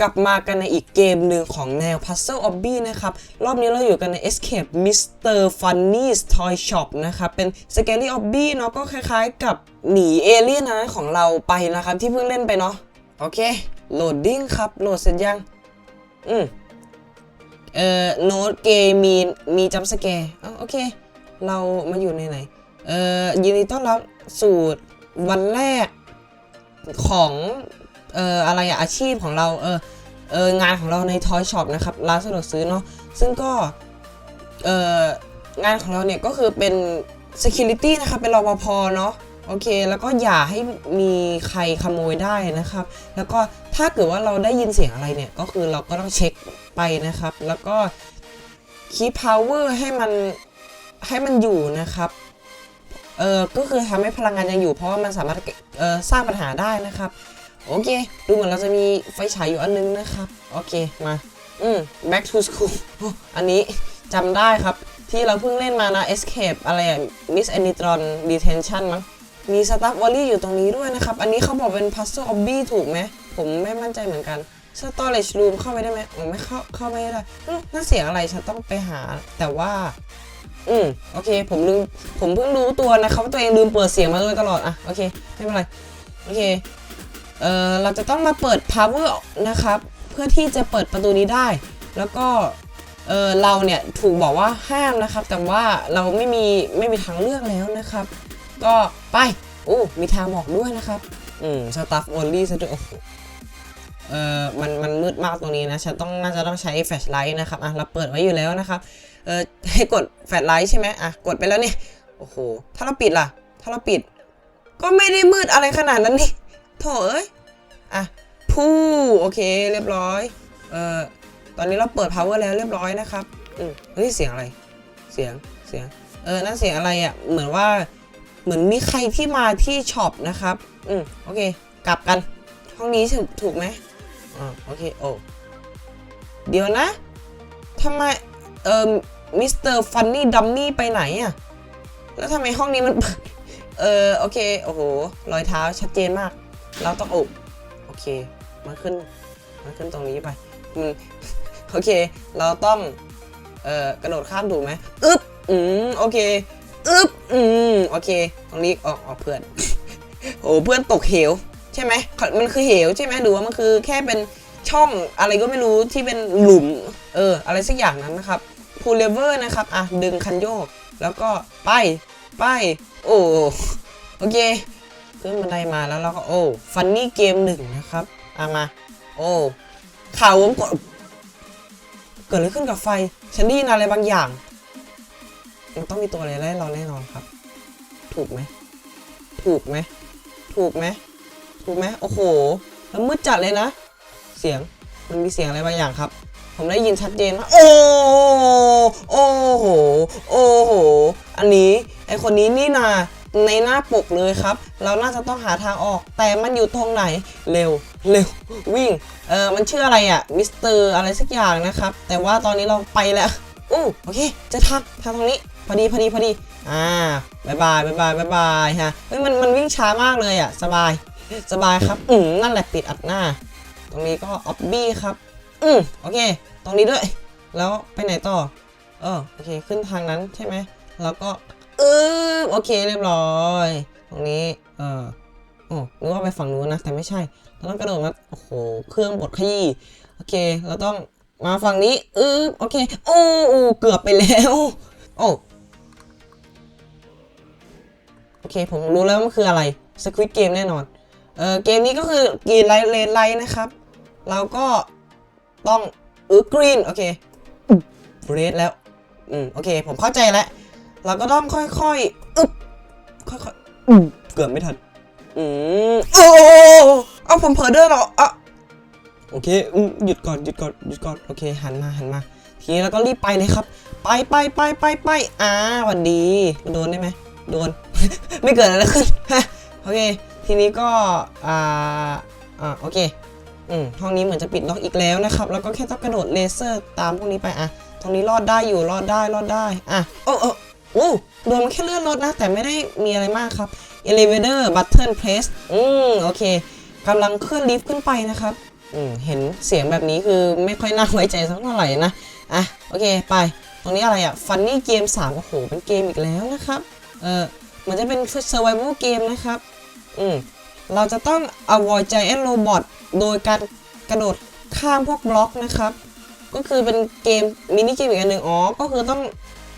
กลับมากันในอีกเกมหนึ่งของแนว Puzzle Obby นะครับ รอบนี้เราอยู่กันใน Escape Mr. Funny's Toy Shop นะครับ เป็น Scary Obby เนาะก็คล้ายๆกับหนีเอเลี่ยนนะของเราไปนะครับ ที่เพิ่งเล่นไปเนาะโอเคโหลดดิ้งครับ โหลดเสร็จยัง อืมเอ่อโน้ตเกมมีมีจัมสแกร์โอเค เรามาอยู่ในไหนเอ่อยินดีต้อนรับสู่วันแรกของ เอ่ออะไรอะอาชีพของเราเออเอองานของเราในทอยช็อปนะครับร้านสะดวกซื้อเนาะซึ่งก็เอ่องานของเราเนี่ยก็คือเป็น security นะครับเป็นรปภเนาะโอเค แล้วก็อย่าให้มีใครขโมยได้นะครับ แล้วก็ถ้าเกิดว่าเราได้ยินเสียงอะไรเนี่ย ก็คือเราก็ต้องเช็คไปนะครับ แล้วก็ keep power ให้มันให้มันอยู่นะครับ เออก็คือทำให้พลังงานยังอยู่เพราะว่ามันสามารถเออสร้างปัญหาได้นะครับ โอเค ดูเหมือนเราจะมีไฟฉายอยู่อันนึงนะครับ โอเค มา อืม back to school อ้อันนี้จำได้ครับ ที่เราเพิ่งเล่นมานะ escape อะไรอะ miss anitron detention มั้ง มี staff volley อยู่ตรงนี้ด้วยนะครับ อันนี้เขาบอกเป็น puzzle obby ถูกไหม ผมไม่มั่นใจเหมือนกัน storage room เข้าไปได้ไหมอ๋อไม่เข้า เข้าไม่ได้นั่นเสียงอะไร ฉันต้องไปหา แต่ว่า อืม โอเค ผมลืม ผมเพิ่งรู้ตัวนะครับว่าตัวเองลืมเปิดเสียงมาโดยตลอด อะ โอเค ไม่เป็นไร โอเค เออเราจะต้องมาเปิด power นะครับ เพื่อที่จะเปิดประตูนี้ได้ แล้วก็เออเราเนี่ยถูกบอกว่าห้ามนะครับ แต่ว่าเราไม่มีไม่มีทางเลือกแล้วนะครับ ก็ไปโอ้มีทางบอกด้วยนะครับ อืม staff only ซะด้วยโอ้โหเออมันมันมืดมากตรงนี้นะฉันต้องน่าจะต้องใช้แฟลชไลท์นะครับอะเราเปิดไว้อยู่แล้วนะครับเออให้กดแฟลชไลท์ใช่ไหมอะกดไปแล้วเนี่ยโอ้โหถ้าเราปิดล่ะ ถ้าเราปิด ก็ไม่ได้มืดอะไรขนาดนั้นนี่ โถเอ้ย อะพูโอเคเรียบร้อย เอ่อ ตอนนี้เราเปิด power แล้วเรียบร้อยนะครับ อืมเฮ้ยเสียงอะไร เสียง เสียง เออ นั่นเสียงอะไรอะ เหมือนว่า เหมือนมีใครที่มาที่ช็อปนะครับ อืมโอเค กลับกัน ห้องนี้ถูกถูกไหมอ่าโอเค โอ้ เดี๋ยวนะทำไม เอ่อ มิสเตอร์ฟันนี่ดัมมี่ไปไหนอะ แล้วทำไมห้องนี้มัน เออ โอเค โอ้โห รอยเท้าชัดเจนมาก เราต้องอบโอเคมาขึ้นมาขึ้นตรงนี้ไปอืมโอเค เราต้องเอ่อกระโดดข้ามถูกไหมอึ๊บอืมโอเคอึ๊บอืมโอเค ตรงนี้ออกออกเพื่อนโอ้เพื่อนตกเหวใช่ไหมมันคือเหวใช่ไหมหรือว่ามันคือแค่เป็นช่องอะไรก็ไม่รู้ที่เป็นหลุมเอออะไรสักอย่างนั้นนะครับพูลเลเวอร์นะครับอะดึงคันโยกแล้วก็ไปไปโอ้โอเค ขึ้นบันไดมาแล้วเราก็โอ้ฟันนี่เกมหนึ่งนะครับเอามา โอ้ข่าววงกดเกิดอะไรขึ้นกับไฟฉันได้ยินอะไรบางอย่างมันต้องมีตัวอะไรไล่เราแน่นอนครับ ถูกไหมถูกไหมถูกไหมถูกไหมโอ้โหแล้วมืดจัดเลยนะ เสียงมันมีเสียงอะไรบางอย่างครับ ผมได้ยินชัดเจนมาโอ้โอ้โหโอ้โห อันนี้ไอคนนี้นี่นา ในหน้าปกเลยครับ เราน่าจะต้องหาทางออก แต่มันอยู่ตรงไหน เร็ว เร็ว วิ่ง เออมันชื่ออะไรอะมิสเตอร์อะไรสักอย่างนะครับ แต่ว่าตอนนี้เราไปแล้วอู้โอเค จะทางทางตรงนี้ พอดี พอดี พอดี อ่าบายบายบายบายบายบายฮะ เฮ้ย มัน มันวิ่งช้ามากเลยอะสบาย สบายครับ อืมนั่นแหละติดอัดหน้า ตรงนี้ก็ออบบี้ครับ อืมโอเค ตรงนี้ด้วย แล้วไปไหนต่อ เออ โอเค ขึ้นทางนั้นใช่ไหมแล้วก็ เออโอเคเรียบร้อย ตรงนี้เออโอ้นึกว่าไปฝั่งนู้นนะแต่ไม่ใช่เราต้องกระโดดมาโอ้โหเครื่องบดขยี้โอเคเราต้องมาฝั่งนี้เออโอเคโอ้โอ้เกือบไปแล้วโอ้โอเค ผมรู้แล้วว่ามันคืออะไรสควิตเกมแน่นอน เออเกมนี้ก็คือกีนไลท์เลนไลท์นะครับ เราก็ต้องเออกรีนโอเคเรดแล้ว อืม โอเค ผมเข้าใจแล้ว เราก็ต้องค่อยๆอึ๊บค่อยๆอืมเกือบไม่ทัน อืมโอ้เอาผมเผลอเดินเหรออะโอเคอืมหยุดก่อนหยุดก่อนหยุดก่อนโอเคหันมาหันมา ทีนี้เราก็รีบไปเลยครับ ไปไปไปไปไปอ่าหวันดีโดนได้ไหมโดน ไม่เกิดอะไรขึ้นฮะโอเค ทีนี้ก็อ่าอ่าโอเคอืมห้องนี้เหมือนจะปิดล็อกอีกแล้วนะครับ แล้วก็แค่ต้องกระโดดเลเซอร์ตามพวกนี้ไปอะตรงนี้รอดได้อยู่รอดได้รอดได้อะโอ้โอ้ โอ้โดนมันแค่เลื่อนรถนะ แต่ไม่ได้มีอะไรมากครับ elevator button press อืมโอเคกำลังเคลื่อนลิฟต์ขึ้นไปนะครับอืมเห็นเสียงแบบนี้คือไม่ค่อยน่าไว้ใจสักเท่าไหร่นะ อะ โอเคไปตรงนี้อะไรอะ Funny Game 3 โอ้โหเป็นเกมอีกแล้วนะครับ เออเหมันจะเป็น survival game นะครับ อืมเราจะต้อง avoid giant robot โดยการกระโดดข้ามพวกบล็อกนะครับ ก็คือเป็นเกมมินิเกมอีกอันหนึ่งอ๋อ ก็คือต้อง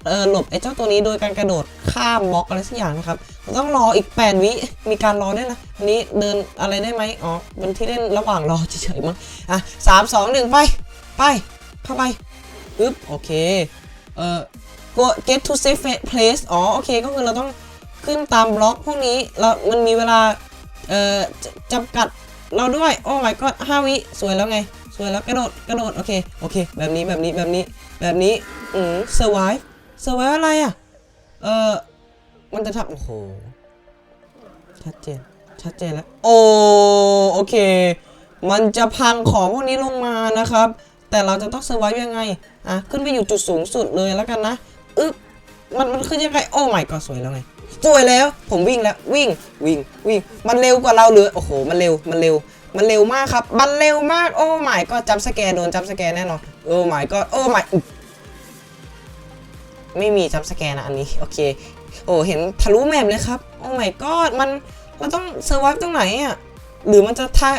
เออหลบไอ้เจ้าตัวนี้โดยการกระโดดข้ามบล็อกอะไรสักอย่างนะครับเราต้องรออีก 8 วิมีการรอด้วยนะอันนี้เดินอะไรได้ไหมอ๋อเป็นที่เล่นระหว่างรอเฉยๆมั้งอะสามสองหนึ่งไปไปเข้าไปปึ๊บโอเคเอ่อ go get to safe place อ๋อโอเคก็คือเราต้องขึ้นตามบล็อกพวกนี้แล้วมันมีเวลาเอ่อจจำกัดเราด้วย โอ้ my god ห้าวิสวยแล้วไง สวยแล้วกระโดดกระโดด โอเค โอเค แบบนี้แบบนี้แบบนี้แบบนี้ อืม survive survive อะไรอะ เอ่อมันจะทำโอ้โห ชัดเจน ชัดเจนแล้ว โอ้โอเค มันจะพังของพวกนี้ลงมานะครับ แต่เราจะต้องเซอร์ไวยังไง อะ ขึ้นไปอยู่จุดสูงสุดเลยแล้วกันนะ อึ๊บ มันมันขึ้นยังไง โอ้ไม่ก็สวยแล้วไงสวยแล้ว ผมวิ่งแล้ว วิ่ง วิ่ง วิ่ง มันเร็วกว่าเราเลยโอ้โห มันเร็ว มันเร็วมันเร็วมากครับ มันเร็วมาก โอ้ไม่ก็จำสแกนโดนจำสแกนแน่นอน โอ้ไม่ก็โอ้ไม่ ไม่มีจำสแกนนะอันนี้โอเค โอ้เห็นทะลุแมปเลยครับ โอ้ไม่ก็มันเราต้องเซอร์ไวตรงไหนอะหรือมันจะท่า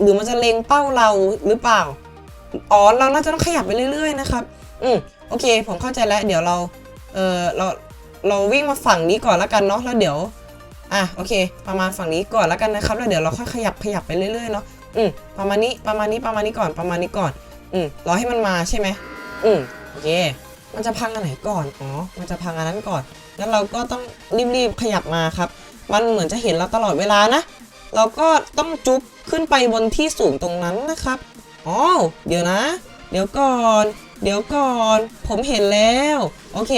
หรือมันจะเล็งเป้าเราหรือเปล่าอ๋อเราน่าจะต้องขยับไปเรื่อย ๆ นะครับ อืมโอเค ผมเข้าใจแล้ว เดี๋ยวเราเออเราเราวิ่งมาฝั่งนี้ก่อนแล้วกันเนาะแล้วเดี๋ยวอะโอเค ประมาณฝั่งนี้ก่อนแล้วกันนะครับ แล้วเดี๋ยวเราค่อยขยับขยับไปเรื่อยๆเนาะอืมประมาณนี้ประมาณนี้ประมาณนี้ก่อนประมาณนี้ก่อน อืมรอให้มันมาใช่ไหมอืมโอเค มันจะพังอันไหนก่อน อ๋อ มันจะพังอันนั้นก่อน งั้นเราก็ต้องรีบๆขยับมาครับ มันเหมือนจะเห็นเราตลอดเวลานะ เราก็ต้องจุ๊บขึ้นไปบนที่สูงตรงนั้นนะครับ อ๋อ เดี๋ยวนะ เดี๋ยวก่อน เดี๋ยวก่อน ผมเห็นแล้ว โอเค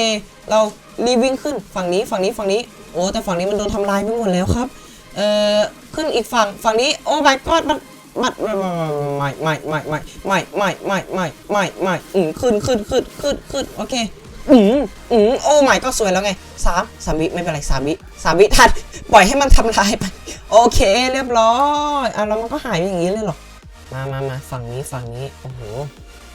เรารีบวิ่งขึ้นฝั่งนี้ ฝั่งนี้ ฝั่งนี้ โอ้ แต่ฝั่งนี้มันโดนทำลายไปหมดแล้วครับ เอ่อ ขึ้นอีกฝั่ง ฝั่งนี้ โอ้ my god มัน มันไม่ไม่ไม่ไม่ไม่ไม่ไม่ไม่ไม่ไม่อืมขึ้นขึ้นขึ้นขึ้นขึ้นโอเคอืมอืมโอ้ไม่ก็สวยแล้วไงสามสามวิไม่เป็นไรสามวิสามวิทันปล่อยให้มันทำลายไปโอเคเรียบร้อยอะแล้วมันก็หายไปอย่างนี้เลยหรอมามามาฝั่งนี้ฝั่งนี้โอ้โห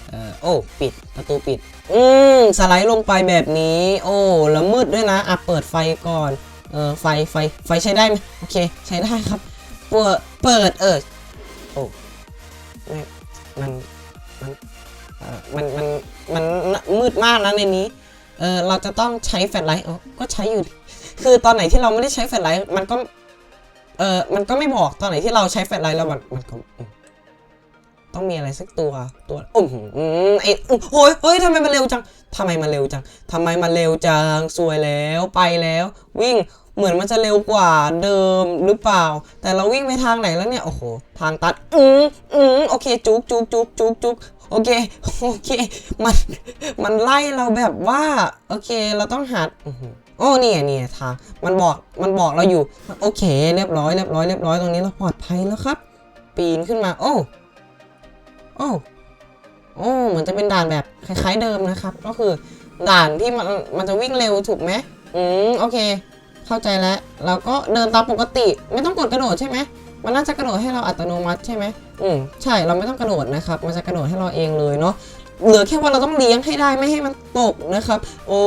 เอ่อโอ้ปิดประตูปิด อืมสไลด์ลงไปแบบนี้ โอ้แล้วมืดด้วยนะอะเปิดไฟก่อนเออไฟไฟไฟใช้ได้ไหมโอเค ใช้ได้ครับ เปิดเปิดเออ โอ้ไม่มันมันเอ่อมันมันมันมืดมากนะในนี้ เออเราจะต้องใช้แฟลชไลท์อ๋อก็ใช้อยู่ คือตอนไหนที่เราไม่ได้ใช้แฟลชไลท์มันก็ เออมันก็ไม่บอกตอนไหนที่เราใช้แฟลชไลท์แล้วมันมันก็อืมต้องมีอะไรสักตัวตัวอืมอืมไอ้อืมโอ้ยเฮ้ยทำไมมันเร็วจังทำไมมันเร็วจังทำไมมันเร็วจังสวยแล้วไปแล้ว วิ่ง เหมือนมันจะเร็วกว่าเดิมหรือเปล่า แต่เราวิ่งไปทางไหนแล้วเนี่ย โอ้โห ทางตัด อืมอืมโอเค จุกจุกจุกจุกจุกโอเค โอเค มัน มันไล่เราแบบว่า โอเค เราต้องหาอื้อหือโอ้เนี่ยเนี่ยทาง มันบอก มันบอกเราอยู่ โอเค เรียบร้อย เรียบร้อย เรียบร้อย ตรงนี้เราปลอดภัยแล้วครับ ปีนขึ้นมา โอ้ โอ้ โอ้ เหมือนจะเป็นด่านแบบคล้าย ๆ เดิมนะครับ ก็คือ ด่านที่มัน มันจะวิ่งเร็วถูกไหมอืม โอเค เข้าใจแล้วเราก็เดินตามปกติ ไม่ต้องกดกระโดดใช่ไหมมันน่าจะกระโดดให้เราอัตโนมัติใช่ไหมอืมใช่เราไม่ต้องกระโดดนะครับ มันจะกระโดดให้เราเองเลยเนาะเหลือแค่ว่าเราต้องเลี้ยงให้ได้ไม่ให้มันตกนะครับ โอ้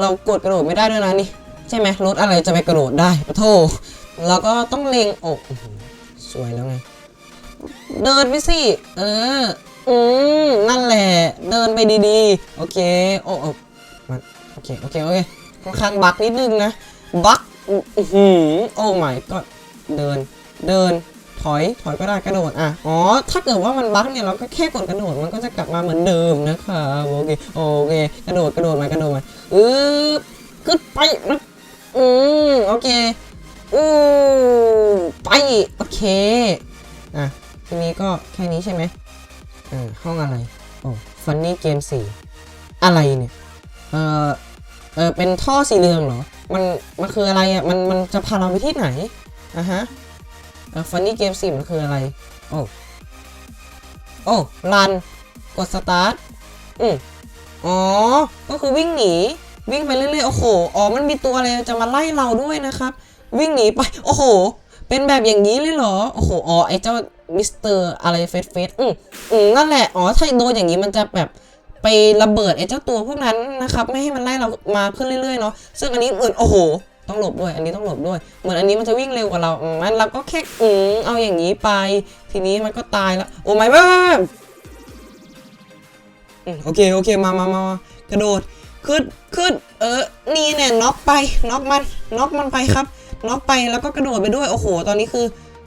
เรากดกระโดดไม่ได้ด้วยนะนี่ใช่ไหมรถอะไรจะไปกระโดดได้ปะโทเราก็ต้องเล็งอกสวยแล้วไงเดินไปสิเอออืมนั่นแหละ เดินไปดีๆ โอเคโอ้โอ้มันโอเคโอเคโอเค ค่อนข้างบักนิดนึงนะ บักอื้อหือโอ้ my god เดิน เดิน ถอย ถอยก็ได้กระโดด อะ อ๋อ ถ้าเกิดว่ามันบักเนี่ยเราก็แค่กดกระโดด มันก็จะกลับมาเหมือนเดิมนะครับโอเค โอเค กระโดด กระโดดมากระโดดมาอือขึ้นไปนะอืมโอเคอือไป โอเค อะ ทีนี้ก็แค่นี้ใช่ไหมอ่าห้องอะไร โอ้ฟันนี่เกมสี่อะไรเนี่ย เอ่อ เออเป็นท่อสีเหลืองเหรอ มันมันคืออะไรอะ มันมันจะพาเราไปที่ไหนอะฮะเออฟันนี่เกมสี่มันคืออะไร โอ้ โอ้รัน กดสตาร์ท อืมอ๋อ ก็คือวิ่งหนี วิ่งไปเรื่อยๆ โอ้โห อ๋อ มันมีตัวอะไรจะมาไล่เราด้วยนะครับ วิ่งหนีไป โอ้โห เป็นแบบอย่างนี้เลยเหรอ โอ้โห อ๋อ ไอ้เจ้ามิสเตอร์อะไรเฟสเฟสอืมอืมนั่นแหละ อ๋อ ถ้าโดนอย่างนี้มันจะแบบ ไประเบิดไอ้เจ้าตัวพวกนั้นนะครับไม่ให้มันไล่เรามาขึ้นเรื่อยๆเนาะซึ่งอันนี้เหมือนโอ้โหต้องหลบด้วย อันนี้ต้องหลบด้วย เหมือนอันนี้มันจะวิ่งเร็วกว่าเราอืมมันเราก็แค่อืมเอาอย่างนี้ไป ทีนี้มันก็ตายแล้วโอ้ไม่บ้าโอเคโอเคมามามามากระโดดขึ้นขึ้นเออนี่เนี่ยน็อกไปน็อกมันน็อกมันไปครับน็อกไปแล้วก็กระโดดไปด้วยโอ้โห ตอนนี้คือ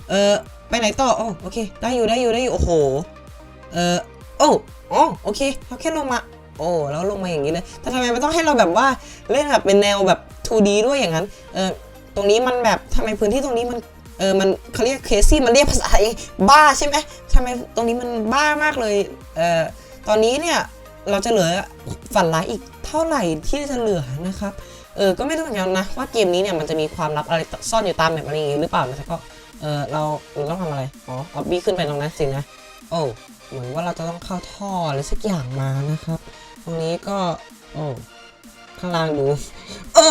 เออไปไหนต่อโอ้โอเค ได้อยู่ได้อยู่ได้อยู่โอ้โห เออโอ้ อ๋อโอเคเราแค่ลงมา โอ้แล้วลงมาอย่างนี้เลยแต่ทำไมมันต้องให้เราแบบว่าเล่นแบบเป็นแนวแบบ 2D ด้วยอย่างนั้นเออตรงนี้มันแบบทำไมพื้นที่ตรงนี้มันเออมันเขาเรียกเคซี่มันเรียกภาษาไทยบ้าใช่ไหมทำไมตรงนี้มันบ้ามากเลยเออตอนนี้เนี่ยเราจะเหลือฝันร้ายอีกเท่าไหร่ที่จะเหลือนะครับเออก็ไม่รู้เหมือนกันนะว่าเกมนี้เนี่ยมันจะมีความลับอะไรซ่อนอยู่ตามแบบอะไรอย่างงี้หรือเปล่านะแต่ก็เออเราเราต้องทำอะไรอ๋อออบบี้ขึ้นไปตรงนั้นสินะโอ้ เหมือนว่าเราจะต้องเข้าท่ออะไรสักอย่างมานะครับ ตรงนี้ก็ โอ้ ข้างล่างดู โอ้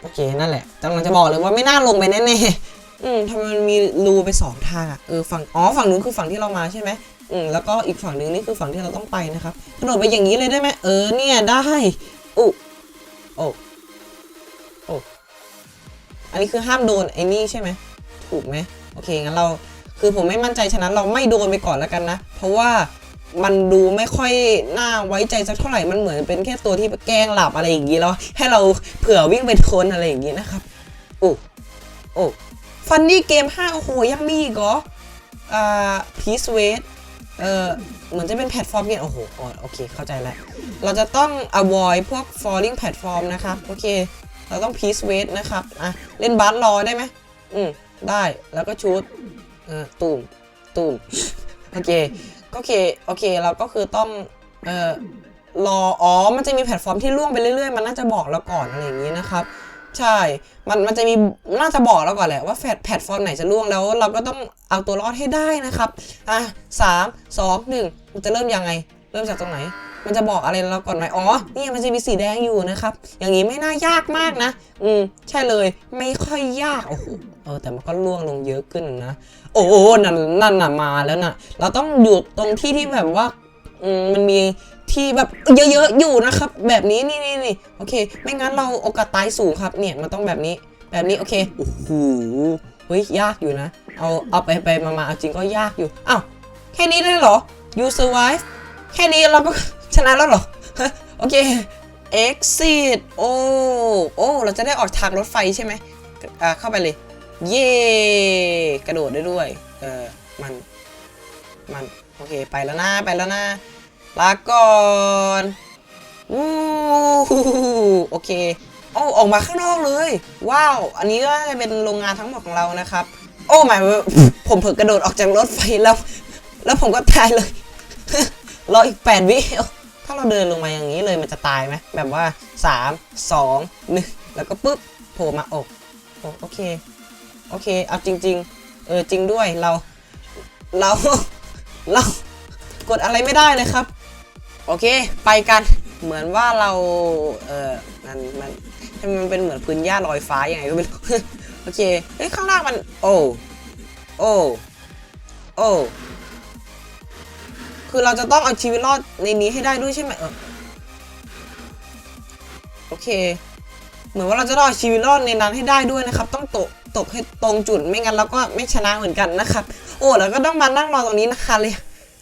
โอเค นั่นแหละกำลังจะบอกเลยว่าไม่น่าลงไปแน่ๆอืมทำไมมันมีรูไปสองทางอะ เออ ฝั่ง อ๋อ ฝั่งนู้นคือฝั่งที่เรามาใช่ไหมอืมแล้วก็อีกฝั่งนึงนี่คือฝั่งที่เราต้องไปนะครับ กระโดดไปอย่างนี้เลยได้ไหมเออ เนี่ย ได้อู้โอ้โอ้อันนี้คือห้ามโดนไอ้นี่ใช่ไหม ถูกไหม โอเค งั้นเรา คือผมไม่มั่นใจฉะนั้นเราไม่โดนไปก่อนแล้วกันนะ เพราะว่ามันดูไม่ค่อยน่าไว้ใจสักเท่าไหร่ มันเหมือนเป็นแค่ตัวที่แกล้งหลับอะไรอย่างนี้แล้วให้เราเผื่อวิ่งไปโดนอะไรอย่างนี้นะครับ โอ้โอ้ฟันนี่เกม 5 โอ้โห ยังมีอีกเหรอ อ่าพีซเวทเอ่อ เหมือนจะเป็นแพลตฟอร์มเกมโอ้โหอ๋อโอเค เข้าใจแล้ว เราจะต้อง avoid พวก falling platform นะครับ โอเค เราต้อง peace wait นะครับ อะ เล่นบาสรอได้ไหม อืม ได้ แล้วก็ชูด เออตูมตูมโอเคก็โอเคโอเคเราก็คือต้องเออรออ๋อมันจะมีแพลตฟอร์มที่ล่วงไปเรื่อยๆ มันน่าจะบอกเราก่อนอะไรอย่างนี้นะครับ ใช่ มันมันจะมีน่าจะบอกเราก่อนแหละว่าแพลตฟอร์มไหนจะล่วงแล้ว เราก็ต้องเอาตัวรอดให้ได้นะครับอะสามสองหนึ่งจะเริ่มยังไง เริ่มจากตรงไหน มันจะบอกอะไรเราก่อนไหมอ๋อ นี่มันจะมีสีแดงอยู่นะครับ อย่างนี้ไม่น่ายากมากนะ อืม ใช่เลย ไม่ค่อยยาก โอ้โห เออ แต่มันก็ล่วงลงเยอะขึ้นนะ โอ้โหนั่นนั่นน่ะมาแล้วน่ะ เราต้องอยู่ตรงที่ที่แบบว่า อืม มันมีที่แบบเยอะๆอยู่นะครับ แบบนี้นี่นี่นี่โอเค ไม่งั้นเราโอกาสตายสูงครับ เนี่ย มันต้องแบบนี้ แบบนี้ โอเค โอ้โห เฮ้ย ยากอยู่นะ เอาเอาไปไปมามาเอาจริงก็ยากอยู่ อ้าว แค่นี้ได้เหรอ you survive แค่นี้เราก็ ชนะแล้วเหรอ โอเค exit โอ้โอ้เราจะได้ออกทางรถไฟใช่ไหมอ่าเข้าไปเลย เย่กระโดดได้ด้วย เออมัน มัน โอเค ไปแล้วนะ ไปแล้วนะ ลาก่อนวู้โอเคโอ้ออกมาข้างนอกเลย ว้าว อันนี้ก็จะเป็นโรงงานทั้งหมดของเรานะครับ โอ้หมายว่าผมเผลอกระโดดออกจากรถไฟแล้ว แล้วผมก็ตายเลย รออีก8วิ ถ้าเราเดินลงมาอย่างนี้เลยมันจะตายไหมแบบว่า 3 2 1 แล้วก็ปุ๊บโผล่มาโอ้โอเค โอเค เอาจริง ๆ เออจริงด้วยเรา เรา เรา กดอะไรไม่ได้เลยครับ โอเค ไปกัน เหมือนว่าเรา เออมันมันมันเป็นเหมือนพื้นหญ้าลอยฟ้ายังไงก็ไม่รู้โอเค เฮ้ย ข้างล่างมัน โอ้ โอ้ โอ้ คือเราจะต้องเอาชีวิตรอดในนี้ให้ได้ด้วยใช่ไหมเออโอเค เหมือนว่าเราจะต้องเอาชีวิตรอดในนั้นให้ได้ด้วยนะครับ ต้องตกตกให้ตรงจุดไม่งั้นเราก็ไม่ชนะเหมือนกันนะครับ โอ้แล้วก็ต้องมานั่งรอตรงนี้นะคะเลย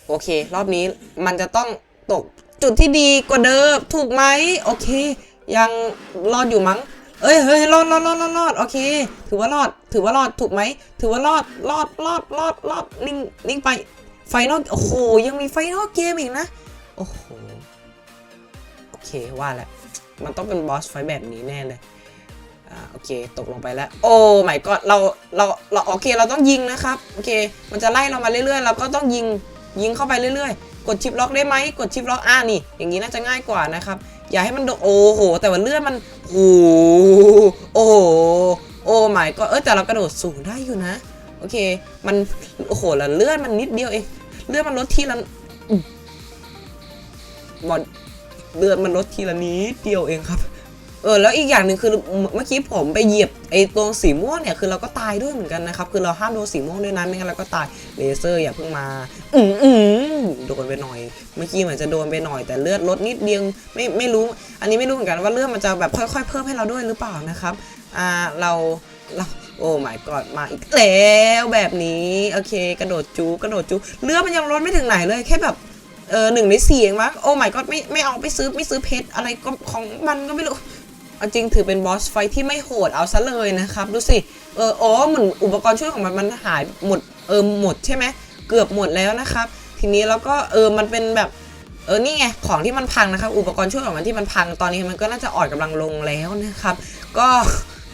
โอเค รอบนี้มันจะต้องตกจุดที่ดีกว่าเดิมถูกไหมโอเค ยังรอดอยู่มั้งเอ้ยเฮ้ยรอดรอดรอดรอดรอดโอเค ถือว่ารอด ถือว่ารอดถูกไหม ถือว่ารอดรอดรอดรอดรอดนิ่งนิ่งไป ไฟนอลโอ้โห ยังมีไฟนอลเกมอีกนะ โอ้โห โอเคว่าแหละ มันต้องเป็นบอสไฟแบบนี้แน่เลยอ่าโอเค ตกลงไปแล้ว โอ้ไม่ก็เราเราเราโอเคเราต้องยิงนะครับ โอเค มันจะไล่เรามาเรื่อยๆ เราก็ต้องยิงยิงเข้าไปเรื่อยๆ กดชิปล็อกได้ไหมกดชิปล็อกอ่านี่ อย่างนี้น่าจะง่ายกว่านะครับ อย่าให้มันโดโอ้โห แต่ว่าเลื่อดมันโอ้โหโอ้โหโอ้ไม่ก็เออแต่เรากระโดดสูงได้อยู่นะ อเค มันโอ้โหแล้วเลือดมันนิดเดียวเองเลือดมันลดทีละอืมบอลเลือดมันลดทีละนิดเดียวเองครับ เออแล้วอีกอย่างหนึ่งคือเมื่อกี้ผมไปเหยียบไอ้ตรงสีม่วงเนี่ยคือเราก็ตายด้วยเหมือนกันนะครับ คือเราห้ามโดนสีม่วงด้วยนะไม่งั้นเราก็ตายเลเซอร์อย่าเพิ่งมาอืมอืมโดนไปหน่อย เมื่อกี้เหมือนจะโดนไปหน่อยแต่เลือดลดนิดเดียวไม่ไม่รู้ อันนี้ไม่รู้เหมือนกันว่าเลือดมันจะแบบค่อย ๆ เพิ่มให้เราด้วยหรือเปล่านะครับอ่าเราเรา โอ้ my god มาอีกแล้วแบบนี้โอเค กระโดดจูกระโดดจูเลือดมันยังลดไม่ถึงไหนเลยแค่แบบเออหนึ่งในสี่เองวะโอ้ my god ไม่ไม่เอาไปซื้อไม่ซื้อเพชรอะไรก็ของมันก็ไม่รู้เอาจริงถือเป็นบอสไฟที่ไม่โหดเอาซะเลยนะครับดูสิเอออ๋อเหมือนอุปกรณ์ช่วยของมันมันหายหมดเออหมดใช่ไหมเกือบหมดแล้วนะครับทีนี้แล้วก็เออมันเป็นแบบเออนี่ไงของที่มันพังนะครับอุปกรณ์ช่วยของมันที่มันพังตอนนี้มันก็น่าจะอ่อนกำลังลงแล้วนะครับ ก็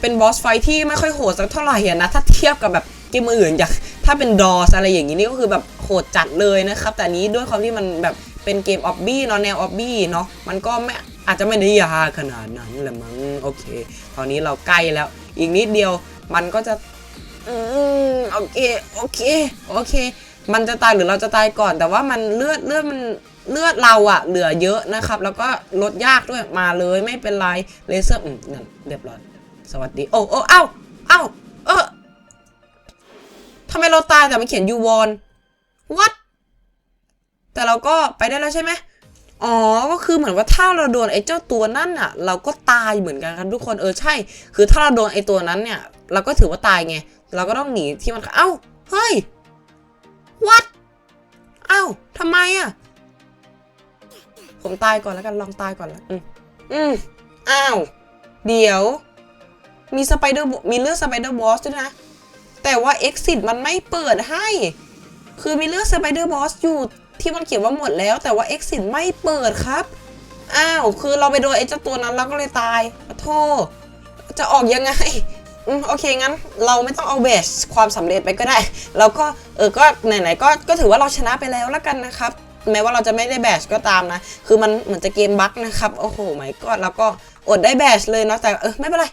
เป็นบอสไฟที่ไม่ค่อยโหดสักเท่าไหร่นะถ้าเทียบกับแบบเกมอื่นอย่างถ้าเป็นดอสอะไรอย่างนี้นี่ก็คือแบบโหดจัดเลยนะครับแต่นี้ด้วยความที่มันแบบเป็นเกมออบบี้เนาะแนวออบบี้เนาะมันก็ไม่อาจจะไม่ได้ยาขนาดนั้นแหละมั้งโอเค ตอนนี้เราใกล้แล้ว อีกนิดเดียวมันก็จะอืมโอเคโอเคโอเค มันจะตายหรือเราจะตายก่อน แต่ว่ามันเลือดเลือดมันเลือดเราอะเหลือเยอะนะครับ แล้วก็ลดยากด้วยมาเลยไม่เป็นไรเลเซอร์อืมนั่นเรียบร้อย สวัสดี โอ้โอ้เอ้าเอ้าเออทำไมเราตายแต่มันเขียนยูวอน what แต่เราก็ไปได้แล้วใช่ไหมอ๋อ ก็คือเหมือนว่าถ้าเราโดนไอ้เจ้าตัวนั่นน่ะ เราก็ตายเหมือนกันครับทุกคนเออใช่ คือถ้าเราโดนไอ้ตัวนั้นเนี่ย เราก็ถือว่าตายไง เราก็ต้องหนีที่มันเอ้าเฮ้ย what เอ้าทำไมอะผมตายก่อนแล้วกันลองตายก่อนแล้วอืมอืมอ้าวเดี๋ยว มีสไปเดอร์มีเลือดสไปเดอร์บอสด้วยนะ แต่ว่า exit มันไม่เปิดให้ คือมีเลือดสไปเดอร์บอสอยู่ที่มันเขียนว่าหมดแล้ว แต่ว่า exit ไม่เปิดครับ อ้าว คือเราไปโดนไอ้เจ้าตัวนั้นแล้วก็เลยตายขอโทษจะออกยังไงอโอเค งั้นเราไม่ต้องเอาเบสความสำเร็จไปก็ได้ เราก็เออก็ไหนๆก็ก็ถือว่าเราชนะไปแล้วแล้วกันนะครับแม้ว่าเราจะไม่ได้แบชก็ตามนะ คือมันเหมือนจะเกมบั๊กนะครับ โอ้โหไม่ก็แล้วก็อดได้แบชเลยเนาะแต่เออไม่เป็นไร